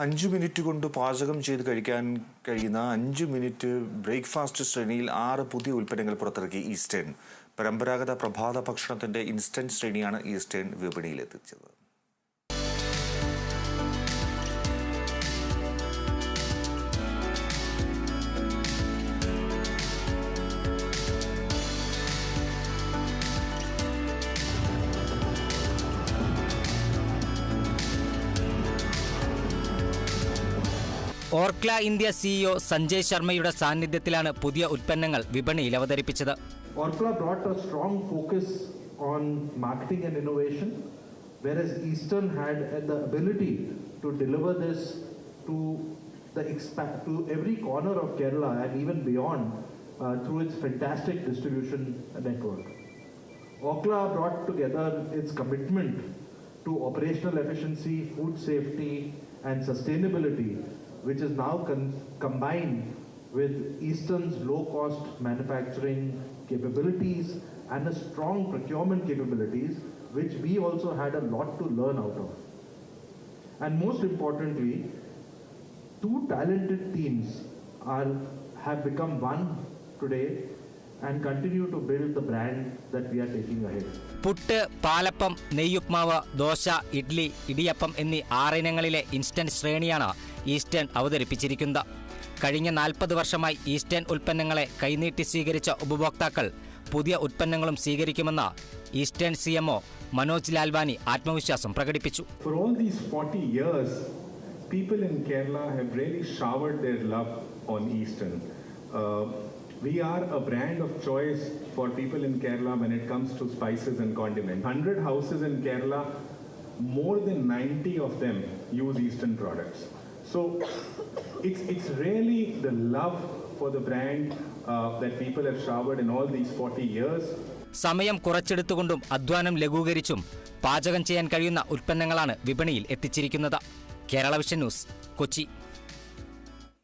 അഞ്ചു minute കൊണ്ട് പാചകം ചെയ്ത് കഴിക്കാൻ കഴിയുന്ന അഞ്ച് മിനിറ്റ് ബ്രേക്ക്ഫാസ്റ്റ് ശ്രേണിയിൽ ആറ് പുതിയ ഉൽപ്പന്നങ്ങൾ പുറത്തിറക്കി ഈസ്റ്റേൺ. പരമ്പരാഗത പ്രഭാത ഭക്ഷണത്തിന്റെ ഇൻസ്റ്റന്റ് ശ്രേണിയാണ് ഈസ്റ്റേൺ വിപണിയിലെത്തിച്ചത്. ഓർക്ല ഇന്ത്യ സിഇഒ സഞ്ജയ് ശർമ്മയുടെ സാന്നിധ്യത്തിലാണ് പുതിയ ഉൽപ്പന്നങ്ങൾ വിപണിയിൽ അവതരിപ്പിച്ചത് Orkla brought a strong focus on marketing and innovation, whereas Eastern had uh, the ability to deliver this to the expa- to every corner of Kerala and even beyond uh, through its fantastic distribution network. Orkla brought together its commitment to operational efficiency, food safety, and sustainability, which is now con- combined with Eastern's low cost manufacturing capabilities and a strong procurement capabilities, which we also had a lot to learn out of. And most importantly, two talented teams are have become one today and continue to build the brand that we are taking ahead. Puttu palappam നെയ്യുപ്മാവ് dosa idli idiyappam എന്നീ ആറിനങ്ങളിലെ instant ശ്രേണിയാണ് eastern അവതരിപ്പിച്ചിരിക്കുന്നത് കഴിഞ്ഞ നാൽപ്പത് വർഷമായി eastern ഉൽപ്പന്നങ്ങളെ കൈനീട്ടി സ്വീകരിച്ച ഉപഭോക്താക്കൾ പുതിയ ഉൽപ്പന്നങ്ങളും സ്വീകരിക്കുമെന്ന് Eastern CMO Manoj Lalwani ആത്മവിശ്വാസം പ്രകടിപ്പിച്ചു For all these 40 years, people in Kerala have really showered their love on Eastern. Uh, we are a brand of choice for people in Kerala when it comes to spices and condiments. 100 houses in Kerala, more than 90 of them use Eastern products. So it's, it's really the love for the brand uh, that people have showered in all these 40 years. സമയം കുറച്ചെടുത്തുകൊണ്ടും അധ്വാനം ലഘൂകരിച്ചും പാചകം ചെയ്യാൻ കഴിയുന്ന ഉൽപ്പന്നങ്ങളാണ് വിപണിയിൽ എത്തിച്ചിരിക്കുന്നത് Kerala vision news Kochi